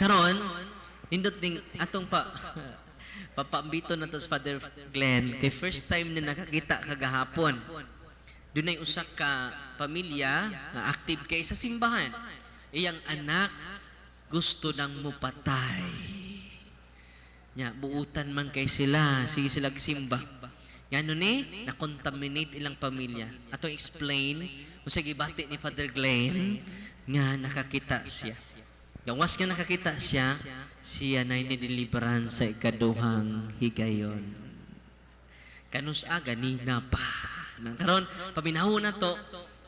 karon nindot ning atong pa papaambito na to sa Father Glenn kay first time na nakakita kagahapon. Dunay usa ka pamilya nga active kay sa simbahan. Iyang anak gusto nang mupatay. Nya buutan man kay sila sige sila simba. Ngano ni na-contaminate ilang pamilya. Atong explain sa gibati ni Father Glenn nga nakakita siya Gawas nga nakakita siya, siya na inideliveran sa ikaduhang higayon. Kanus aga ni pa. Nang karon paminaw na to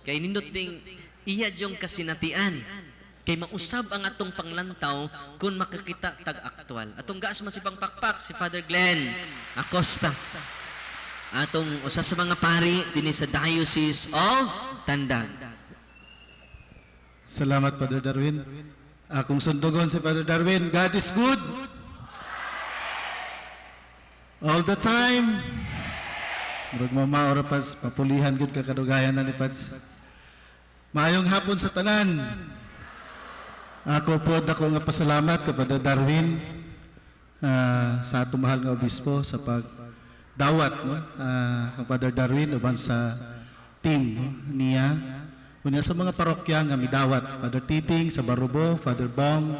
kay nindot ding iya jong kasinatian. Kay mausab ang atong panglantaw kung makakita tag aktwal. Atong gaas masibang pakpak si Father Glenn Acosta. Atong usa sa mga pari dinhi sa Diocese of Tandag. Salamat, Father Darwin. Akong sundugon si Father Darwin, God is good. All the time. Murag mamaora pas, papulihan gud ka kadugayan na ni Pads. Maayong hapon sa tanan. Ako po dako nga pasalamat kay Father Darwin ah, sa atong mahal nga obispo sa pag dawat no uh, Father Darwin uban sa team no, niya Unya sa mga parokya nga midawat, Father Titing sa Barubo, Father Bong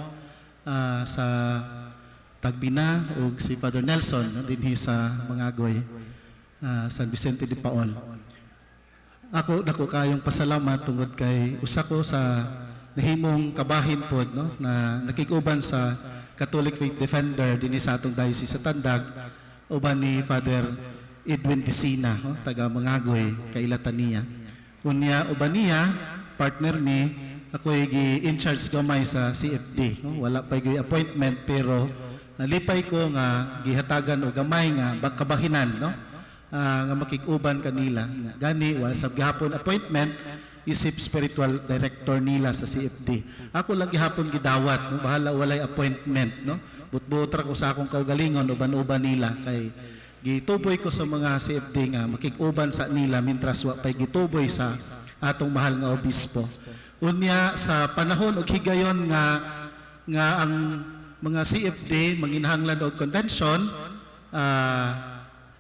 ah, sa Tagbina ug si Father Nelson dinhi sa Mangagoy, ah, San Vicente de Paol. Ako dako kayong pasalamat tungod kay usa ko sa nahimong kabahin pod no na nakikuban sa Catholic Faith Defender dinhi sa atong diocese sa Tandag uban ni Father Edwin Pisina no, taga Mangagoy kay Latania. Unya uban niya partner ni ako gi in charge gamay sa CFD no? wala pa gyud appointment pero nalipay ko nga gihatagan og gamay nga bakabahinan no? Ah, nga makikuban kanila. Gani wa sa gihapon appointment isip spiritual director nila sa CFD ako lang gihapon gidawat no? Bahala walay appointment no? Butbut ra ko sa akong kaugalingon uban-uban nila kay gituboy ko sa mga CFD nga makikuban sa nila mintras wa pay gituboy sa atong mahal nga obispo. Unya sa panahon og higayon nga nga ang mga CFD manginhanglan og convention ah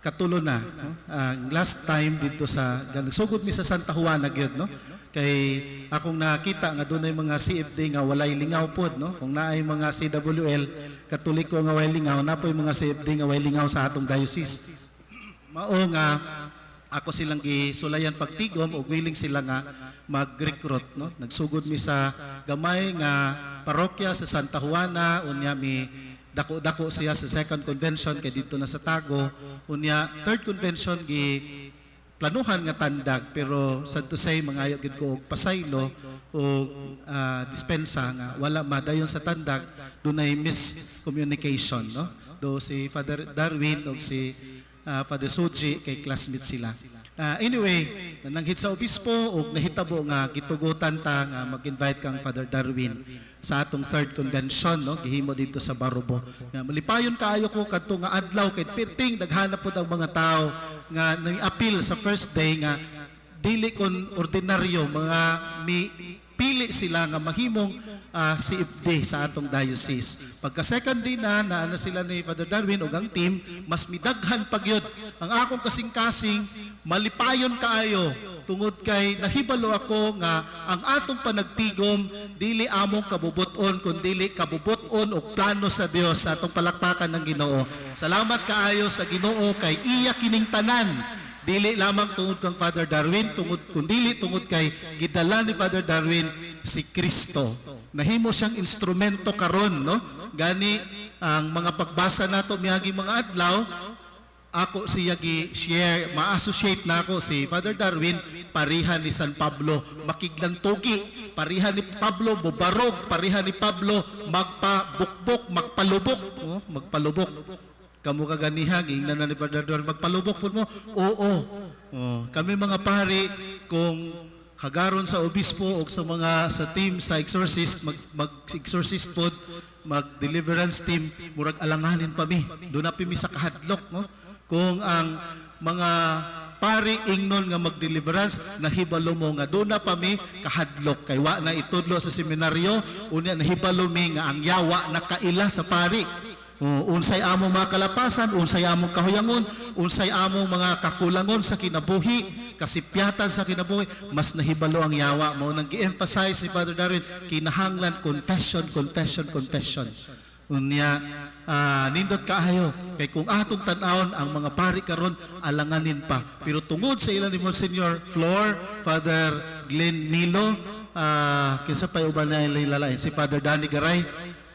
katulo na no? ang last time dito sa nagsugod mi sa Santa Juana gyud no kay akong nakita nga dunay mga CFD nga walay lingaw pod no? Kung naay mga CWL katoliko nga walay lingaw napoy mga CFD nga walay lingaw sa atong diocese. Mao nga ako silang gisulayan pagtigom ug willing sila nga mag-recruit no? Nagsugod mi sa gamay nga parokya sa Santa Juana unya mi dako-dako siya sa second convention kay dito na sa Tago. Unya third convention gi planuhan nga tandag pero sad to say mangayo gid ko og pasaylo o ah, dispensa nga wala madayon sa tandag dunay miscommunication no? Do si Father Darwin ug si ah, Father Suji kay classmates sila Ah, anyway nananghit sa obispo ug nahitabo nga gitugutan ta nga mag-invite kang Father Darwin sa atong third convention no? Gihimo dito sa Barubo. Nga malipayon kaayo ko kadto nga adlaw kay pirting daghanap pod ang mga tao nga nang-appeal sa first day nga dili kon ordinaryo mga mi pili sila nga mahimong ah, CFD sa atong diocese. Pagka second day na naana sila ni Father Darwin ug ang team mas midaghan pagyud ang akong kasing-kasing malipayon kaayo tungod kay nahibalo ako nga ang atong panagtigom dili among kabubuton kun dili kabubuton og plano sa Dios sa atong palakpakan ng Ginoo. Salamat kaayo sa Ginoo kay iya kining tanan Dili lamang tungod kang Father Darwin, tungod kundili tungod kay gidala ni Father Darwin si Kristo. Nahimo siyang instrumento karon, no? Gani ang mga pagbasa nato miyagi mga adlaw, ako siya gi share, ma-associate na ako si Father Darwin parihan ni San Pablo makiglang tugi parihan ni Pablo bubarog parihan ni Pablo magpabukbok magpalubok oh, magpalubok Kamu kaganiha, giingnan na ni Father Darwin, magpalubok po mo? Oo. Oh, kami mga pari, kung hagaron sa obispo o sa mga sa team sa exorcist, mag, mag-exorcist po, mag-deliverance team, murag alanganin pa mi. Doon na pimi sa kahadlok. No? Kung ang mga pari ingnon nga magdeliverance nahibalo mo nga doon na pa mi kahadlok kay wa na itudlo sa seminaryo unya nahibalo mi nga ang yawa nakaila sa pari O, unsay among mga kalapasan, unsay among kahuyangon, unsay among mga kakulangon sa kinabuhi, kasipyatan sa kinabuhi, mas nahibalo ang yawa mo. Nang gi-emphasize si Father Darwin, kinahanglan confession, confession, confession. Unya, ah, nindot kaayo, kay kung atong tanawon ang mga pari karon alanganin pa. Pero tungod sa ilan ni Monsignor Flor, Father Glenn Milo, ah, kinsa pa uban na ilalain, si Father Danny Garay,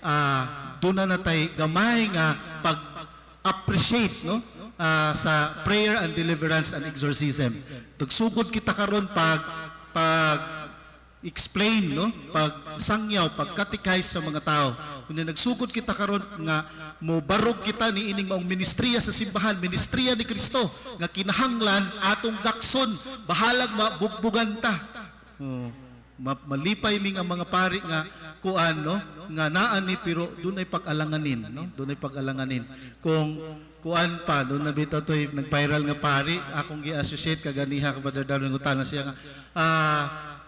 ah, doon na natay gamay nga pag-appreciate no ah, sa prayer and deliverance and exorcism. Tugsugod kita karon pag pag explain no pag sangyaw pag catechize sa mga tao. Kunya nagsugod kita karon nga mo barog kita ni ining maong ministriya sa simbahan ministriya ni Kristo nga kinahanglan atong dakson bahalag mabugbugan ta. Oh, ma- malipay ming ang mga pari nga kuan no? Nga naa ni pero dunay pag-alanganin no? Dunay pag-alanganin. Kung kuan pa doon na bitaw toy nag-viral nga pari akong gi-associate kaganiha kapag daw ng utana siya nga ah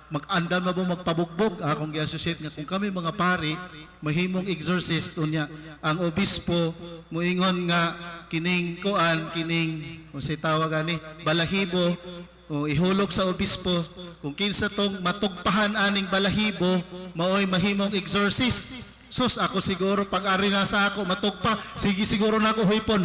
mag-andam na mo magpabugbog akong gi-associate nga kung kami mga pari mahimong exorcist unya ang obispo moingon nga kining kuan kining unsay tawag ani balahibo o ihulog sa obispo kung kinsa tong matugpahan aning balahibo maoy mahimong exorcist. Sus ako siguro pag ari na sa ako matugpa. Sige siguro na ako huipon.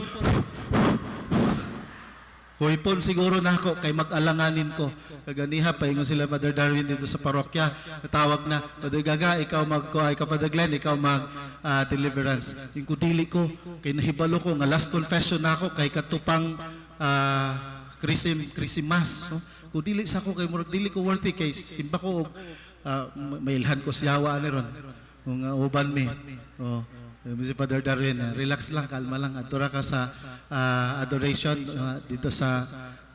Huipon siguro na ako kay mag-alanganin ko. Kaganiha pa ingon sila Father Darwin dito sa parokya. Tawag na Father Gaga ikaw mag ko ikaw Father Glenn ikaw mag ah, deliverance. Yung kudili ko kay nahibalo ko nga last confession na ako kay katupang ah, Krisim Krisimas no? kung dili sa ako kay murag dili ko worthy kay simba ko og uh, mailhan ko siyawa ani ron kung uh, uban mi oh si Father Darwin, ah, relax lang, kalma lang. Adora ka sa ah, adoration ah, dito sa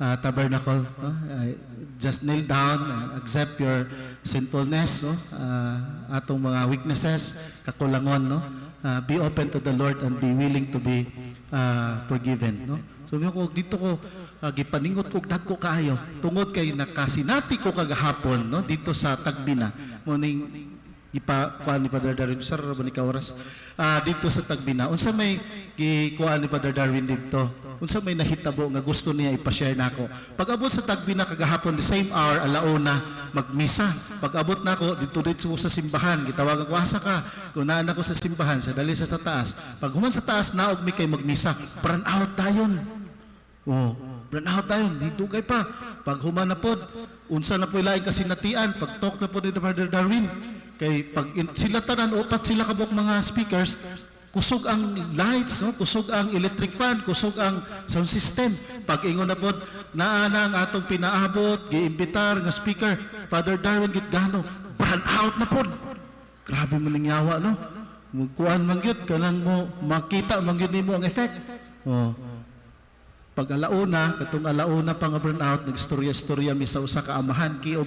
ah, tabernacle. Ah, just kneel down, ah, accept your sinfulness? Ah, atong mga weaknesses, kakulangon. No? Ah, be open to the Lord and be willing to be ah, forgiven. No? So ko dito ko uh, gipaningot ko dagko kaayo. Tungod kay nakasinati ko kagahapon no dito sa Tagbina mo ning ipa kuan ni Father Darwin. Sir ni ka oras. Ah, dito sa Tagbina unsa may gi kuan ni Father Darwin dito? Unsa may nahitabo nga gusto niya ipa-share nako? Pag abot sa Tagbina kagahapon the same hour alauna magmisa. Pag abot nako dito dito sa simbahan. Gitawagan ko asa ka? Kung naan ako sa simbahan sa dali sa taas. Pag human sa taas naog mi kay magmisa. Pran out dayon Oh, burnout tayo, kay pa. Pag human na pod, unsa na po ilaing kasinatian, pag talk na po ni Brother Darwin, kay pag in, sila tanan, upat sila kabok mga speakers, kusog ang lights, no? kusog ang electric fan, kusog ang sound system. Pag ingon na pod, naa na ang atong pinaabot, giimbitar nga speaker, Father Darwin Gitgano, burnout na pod. Grabe maningyawa, no? Magkuhan man gyud kanang mo makita man gyud nimo ang effect. Oh. Pag alauna, katong alauna pang burnout, nagstorya-storya mi sa usa ka amahan ki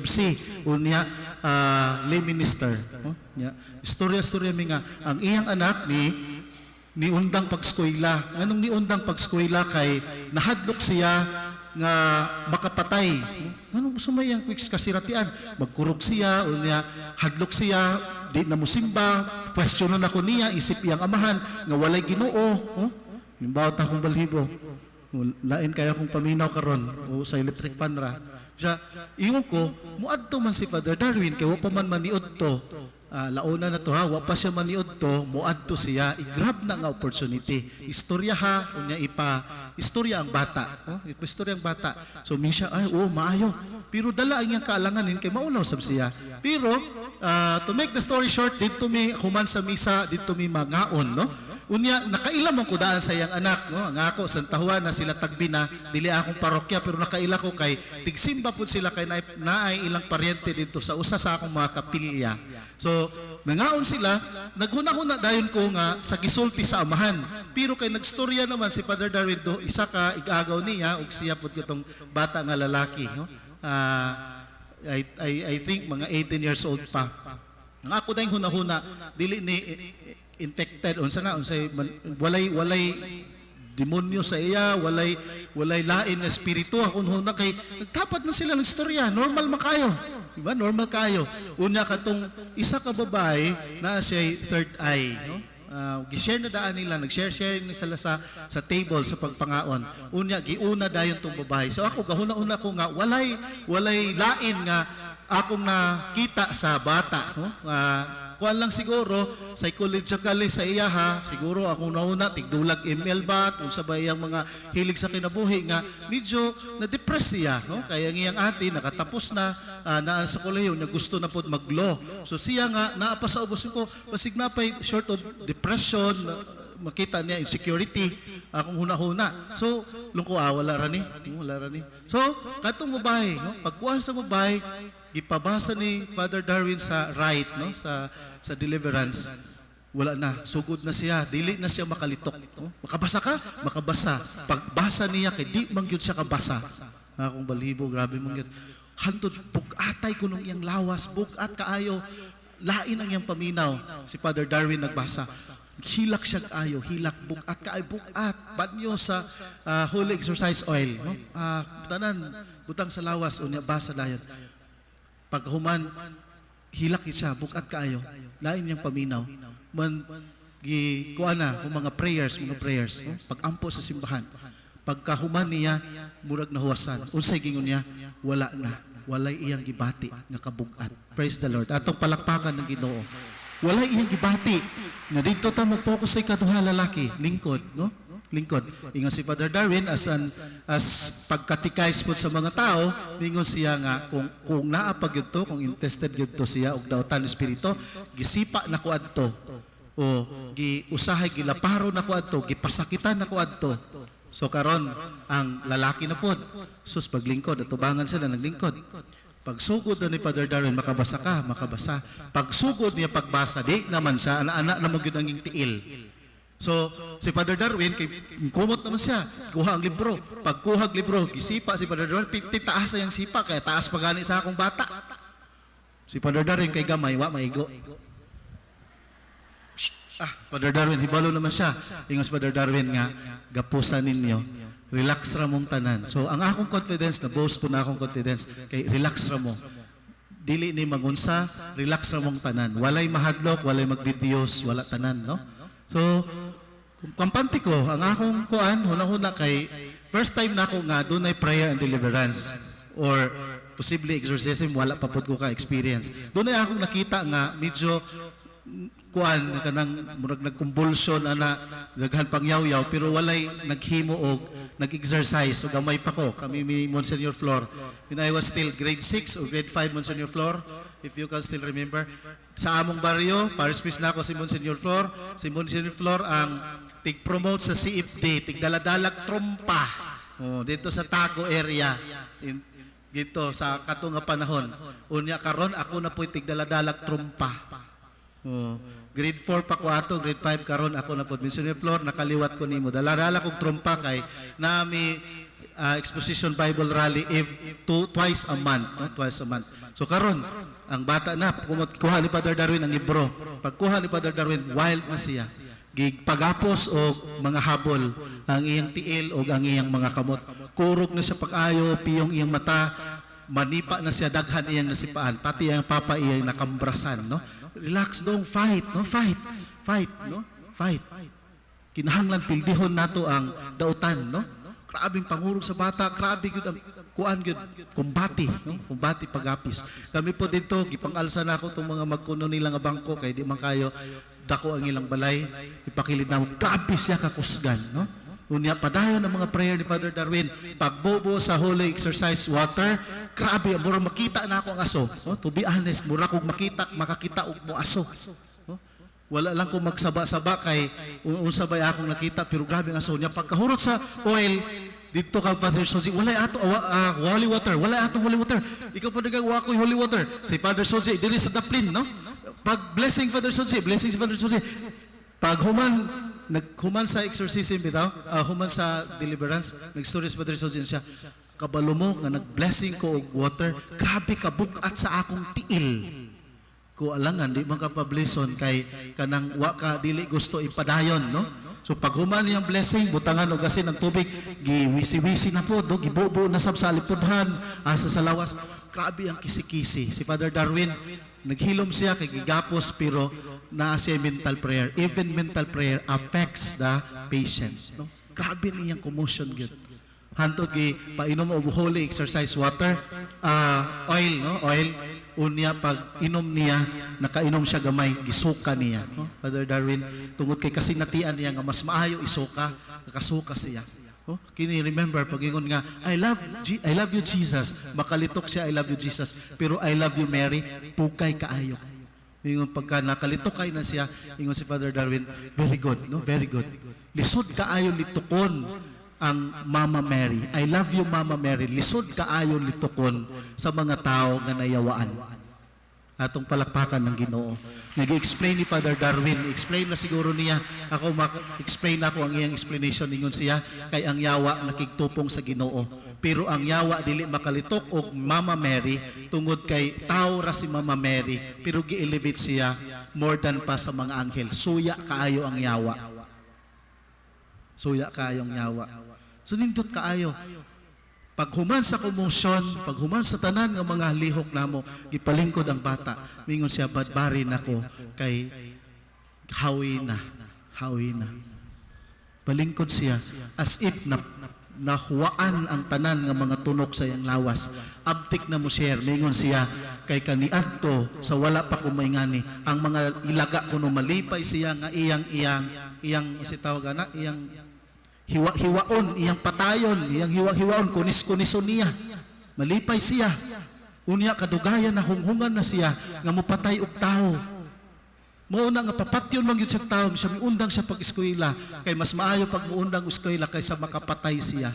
unya ah, lay minister. No? Nya, istorya-storya mi nga ang iyang anak ni ni undang pagskwela. Nganong ni undang pagskwela kay nahadlok siya nga makapatay. Nganong sumay ang quick kasiratian? Magkurog siya unya hadlok siya di na musimba, questionon ako niya, isip iyang amahan nga walay Ginoo. Oh? Nimbaw ta kong balhibo. Lain kaya kong paminaw karon o sa electric fan ra. Siya, ingon ko, muadto man si Father Darwin, kay wa man maniod to. Ah, launa na to ha, wa pa siya maniod to, muadto siya, i-grab na nga opportunity. Istorya ha, unya ipa, istorya ang bata. Oh, ipa istorya ang bata. So minsan, ay, oh, maayo. Pero dala ang iyang kaalanganin kay maulaw sab siya. Pero, ah, to make the story short, dito mi human sa misa, dito mi mangaon, no? Unya, nakailam ang kudaan sa iyang anak, no? Ang ako, santahuan na sila tagbina, dili akong parokya, pero nakaila ko kay, tigsimba po sila kay naay, naay ilang paryente dito sa usa sa akong mga kapilya. So, nangaon sila, naghuna-huna dayon ko nga sa gisulti sa amahan. Pero kay nagstorya naman si Father Darwin do, isa ka igagaw niya, ug siya po itong bata nga lalaki, no? Ah, I, I, I think mga 18 years old pa. Ang ako na yung hunahuna, dili ni infected unsa na unsay man- walay walay demonyo sa iya, walay walay lain nga espiritu akon huna kay nagtapat man sila ng istorya, normal makayo. Diba? Normal kayo. Unya katong isa ka babae na siya third eye, no? Uh, gishare na daan nila, nag-share sharing ni sila sa sa table sa pagpangaon. Unya giuna dayon tong babae. So ako gahuna-una ko nga walay walay lain nga akong nakita sa bata, no? Uh, kuan lang siguro psychologically sa iya ha? Siguro ako nauna tigdulag email ba? Unsa ba iyang mga hilig sa kinabuhi nga medyo na depress siya no? Kaya ang iyang ate nakatapos na uh, naan sa kolehiyo na gusto na pod maglaw. So siya nga naa pa sa ubos ko pasig na pa'y short of depression makita niya insecurity akong huna-huna. So lungko ah wala ra ni wala ra ni. So katong babae no? Pagkuhan sa babae gipabasa ni Father Darwin sa right no? Sa sa deliverance wala na. Sugod na siya. Dili na siya makalitok. No? makabasa ka? Makabasa. Pagbasa niya kay di man gyud siya kabasa. Akong balibo grabe man gyud hantod bugatay ko nung iyang lawas. Bugat kaayo. Lain ang iyang paminaw. Si Father Darwin nagbasa. Hilak siya ayo hilak bugat kaayo. Bugat banyo sa ah, holy exercise oil. No? Ah, tanan butang sa lawas. Unya basa dayon. Pag human hilak siya bukat kaayo. Lain niyang paminaw. Man gi kuana kung mga prayers mga prayers no? pag ampo sa simbahan. Pagka human niya murag nahuwasan unsay gingon niya? Wala na. Walay iyang gibati nga kabugat. Praise the lord. Atong palakpakan ng Ginoo. Walay iyang gibati. Nga dito ta mag-focus sa ikaduha lalaki lingkod no lingkod. Ingon si Father Darwin as an as pagkatikais po sa mga tao, ingon siya nga kung kung naa pa gyud to, kung interested gyud to siya og dautan espiritu, gisipa na ko adto. O gi usahay gilaparo na ko adto, gipasakitan na ko adto. So karon ang lalaki na pod. Sus paglingkod atubangan sila naglingkod. Pagsugod na ni Father Darwin, makabasa ka, makabasa. Pagsugod niya pagbasa, di naman siya, ana-ana na magyud ang tiil. So, si Father Darwin, kay kumot naman siya, kuha ang libro. Pagkuha ang libro, gisipa si Father Darwin, pinti taas sa iyang sipa, kaya taas pa gani sa akong bata. Si Father Darwin kay gamay, wa maigo. Ah, Father Darwin, hibalo naman siya. Ingos Father Darwin nga, gapusan ninyo, relax ra mong tanan. So, ang akong confidence, na boast po na akong confidence, kay relax ra mo. Dili ni mangunsa, relax ra mong tanan. Walay mahadlok, walay magvideos, wala tanan, no? So, kampante ko, ang akong kuan, huna-huna kay, first time na ako nga, doon ay prayer and deliverance. Or, posible exorcism, wala pa po ko ka-experience. Doon ay akong nakita nga, medyo, kuan kanang murag nagkumbulsyon ana daghan pang yaw-yaw pero walay naghimo og nag-exercise so gamay pa ko kami ni Monsignor Flor when I was still grade 6 or grade 5 Monsignor Flor if you can still remember sa among baryo paris peace na ako si Monsignor Flor si Monsignor Flor ang tig-promote sa CFD tigdaladalag trompa oh, dito sa Tago area in, dito sa katunga panahon unya karon ako na po'y tigdaladalag trompa Oh. Grade 4 pa ko ato, grade 5 karon ako na pod missionary floor nakaliwat ko nimo. Dala-dala kog trompa kay nami ah, exposition Bible rally if two, twice a month, no? twice a month. So karon ang bata na kuha ni Father Darwin ang libro. Pagkuha ni Father Darwin, wild na siya. Gigpagapos o mga habol ang iyang tiil o ang iyang mga kamot. Kurog na siya pag-ayo, piyong iyang mata, manipa na siya daghan iyang nasipaan. Pati ang papa iyang nakambrasan no? Relax dong fight no? Fight fight no? Fight. Kinahanglan pildihon nato ang dautan no? Grabing pangurog sa bata grabe gyud ang kuan gyud kumbati no kumbati pagapis kami po dito gipangalsa na ako tong mga magkuno nila nga bangko kay di man kayo dako ang ilang balay ipakilid na grabe siya kakusgan no Unya padayon ang mga prayer ni Father Darwin. Pagbobo sa holy exercise water, grabe, mura makita na ako ang aso. No? To be honest, mura kong makita, makakita og mo aso. No? Wala lang ko magsaba-saba kay un- unsa ba akong nakita pero grabe ang aso niya pagkahurot sa oil dito ka Father Sozi, wala ato awa- ah, holy water, wala ato holy water. Ikaw pa nagag wa ko holy water. Si Father Sozi dili sa daplin, no? Pag blessing Father Sozi, blessing si Father Sozi. Pag human naghuman sa exorcism bitaw, ah, human sa deliverance, nag-story sa Padre Sozi siya. Kabalo mo nga nag-blessing ko og water, grabe ka bukat sa akong tiil. Ko alangan di man ka kay kanang wa ka dili gusto ipadayon no. So pag human niyang blessing, butangan o gasin ng tubig, giwisi-wisi na po, do, gibubo na sab sa alipudhan, asa sa lawas. Grabe ang kisi-kisi. Si Father Darwin, naghilom siya kay gigapos pero naa siya mental prayer. Even mental prayer affects the patient. No? Grabe niyang commotion gyud. Hantod gi painom og holy exercise water, ah, oil no, oil. Unya pag inom niya nakainom siya gamay gisuka niya no? Father Darwin tungod kay kasinatian niya nga mas maayo isuka nakasuka siya. Oh, kini remember pag ingon nga I love Je- I love you Jesus. Makalitok siya I love you Jesus. Pero I love you Mary pukay kaayo. Ingon pagka nakalitok kay na siya ingon si Father Darwin very good no? Very good. Lisod kaayo litukon ang Mama Mary I love you Mama Mary lisod kaayo litukon sa mga tao nga nayawaan atong palakpakan ng Ginoo. Nag-explain ni Father Darwin, explain na siguro niya, ako explain ako ang iyang explanation ningon siya kay ang yawa nakigtupong sa Ginoo. Pero ang yawa dili makalitok og Mama Mary tungod kay tao ra si Mama Mary pero gi-elevate siya more than pa sa mga anghel. Suya kaayo ang yawa. Suya kaayo ang yawa. So nindot kaayo pag human sa komosyon, pag human sa tanan nga mga lihok namo, gipalingkod ang bata. Mingon siya badbari nako kay hawi na, hawi na. Palingkod siya as if na nahuwaan ang tanan nga mga tunok sa iyang lawas. Abtik na mo share, mingon siya kay kaniadto sa wala pa kumaingani ang mga ilaga kuno malipay siya nga iyang iyang iyang si tawag na iyang hiwa-hiwaon, iyang patayon, iyang hiwa-hiwaon, kunis-kunison niya. Malipay siya. Unya kadugayan na hunghungan na siya nga mupatay og tao. Mao na nga papatyon man gyud sa tao, siya miundang siya pag eskwela kay mas maayo pag muundang eskwela kaysa makapatay siya.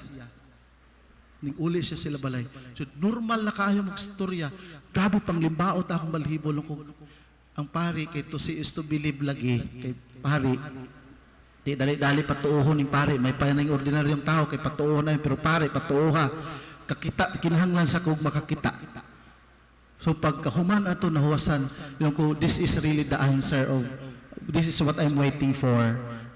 Ning uli siya sila balay. So normal na kaayo magstorya. Grabe pang limbaot akong balhibo ko. Ang pari kay to see is to believe lagi kay pari Di dali-dali patuuhon ng pare. May pa ng ordinaryong tao kay patuuhon na. Pero pare, patuuha. Kakita, kinahanglan sa kog makakita. So pagkahuman ato nahuwasan, yung ko, this is really the answer of, this is what I'm waiting for.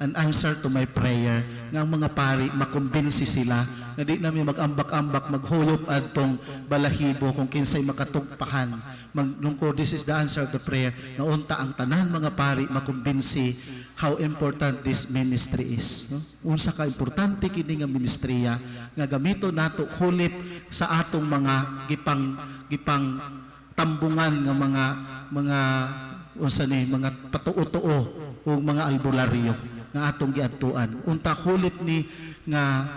An answer to my prayer. Nga ang mga pari, makumbinsi sila na di namin mag-ambak-ambak, maghuyop adtong balahibo kung kinsay makatugpahan. Mag, nung ko, this is the answer the prayer. Nga unta ang tanan mga pari, makumbinsi how important this ministry is. No? Unsa ka importante kini nga ministriya nga gamito nato hulip sa atong mga gipang gipang tambungan nga mga mga unsa ni mga patuo-tuo o mga albularyo nga atong giadtuan. Unta hulip ni nga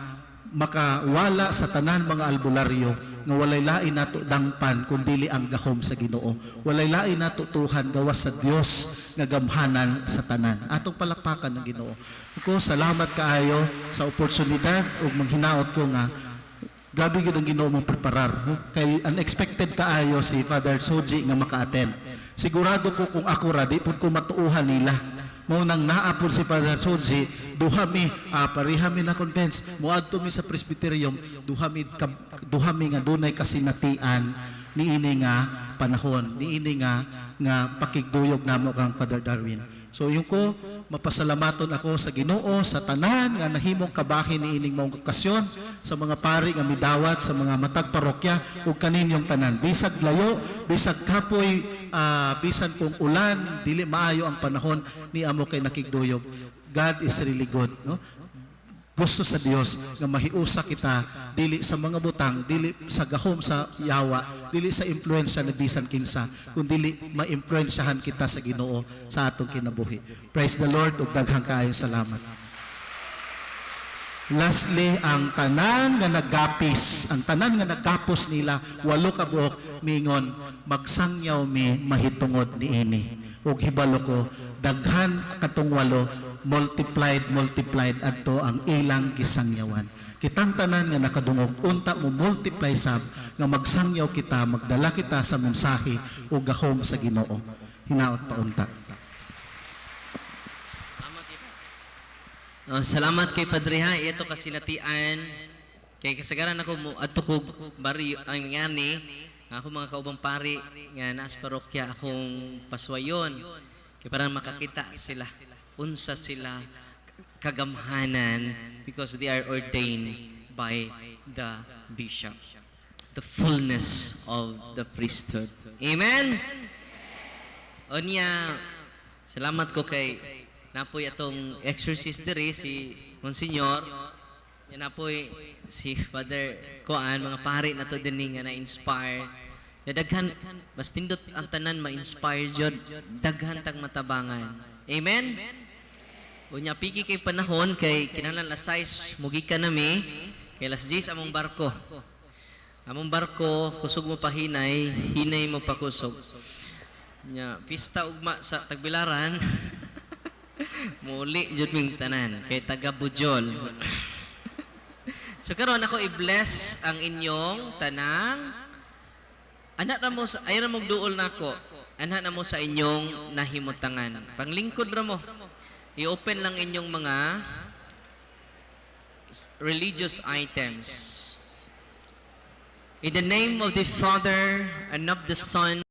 makawala sa tanan mga albularyo nga walay lain nato dangpan kundili ang gahom sa Ginoo. Walay lain nato tuhan gawas sa Dios nga gamhanan sa tanan. Atong palakpakan ng Ginoo. Ko salamat kaayo sa oportunidad ug manghinaot ko nga grabe gyud ang Ginoo mong preparar. Kay unexpected kaayo si Father Soji nga maka-attend. Sigurado ko kung ako ra di pud ko matuuhan nila mo nang naapon si Father Soji, duha mi, ah, pareha mi na convince, muadto mi sa presbyterium, duha mi, kab- duha mi nga dunay kasinatian ni ini nga panahon, ni ini nga nga pakigduyog namo kang Father Darwin. So yung ko, mapasalamaton ako sa Ginoo sa tanan nga nahimong kabahin ni ining mong okasyon sa mga pari nga midawat sa mga matag parokya ug kaninyong tanan. Bisag layo, bisag kapoy, ah, bisan kung ulan, dili maayo ang panahon ni amo kay nakigduyog. God is really good, no? gusto sa Dios nga mahiusa kita dili sa mga butang dili sa gahom sa yawa dili sa impluwensya na bisan kinsa kundi ma-impluwensyahan kita sa Ginoo sa atong kinabuhi praise the Lord ug daghang kaayong salamat Lastly, ang tanan nga naggapis, ang tanan nga nagkapos nila, walo ka buok, mingon, magsangyaw mi mahitungod ni ini. Ug hibalo ko, daghan katong walo, multiplied, multiplied, adto ang ilang gisangyawan. Kitang tanan nga nakadungog, unta mo multiply sab, nga magsangyaw kita, magdala kita sa mensahe o gahom sa ginoo. Hinaot pa unta. Oh, salamat kay Padre ha. Ito kasi natian. Kay kasagaran ako mo ato ko bari ang ngani. Ako mga kaubang pari nga naas parokya akong paswayon. Kay para makakita sila unsa sila kagamhanan because they are ordained by the bishop. The fullness of the priesthood. Amen? O salamat ko kay napoy atong exorcist diri si Monsignor. Yan napoy si Father Koan, mga pari na to din nga na-inspire. Nadaghan, mas tindot ang tanan ma-inspire jud daghan tag matabangan. Amen? Unya piki kay panahon kay kinahanglan la size mugi ka nami kay las 10 among barko. Among barko kusog mo pahinay, hinay mo pa kusog. Nya pista ugma sa tagbilaran. Muli jud ming tanan kay taga Bujol. so karon ako i-bless ang inyong tanang anak na mo sa ayon na magduol nako. Anak na mo sa inyong nahimutangan. Panglingkod ra mo. I-open lang inyong mga religious items. In the name of the Father and of the Son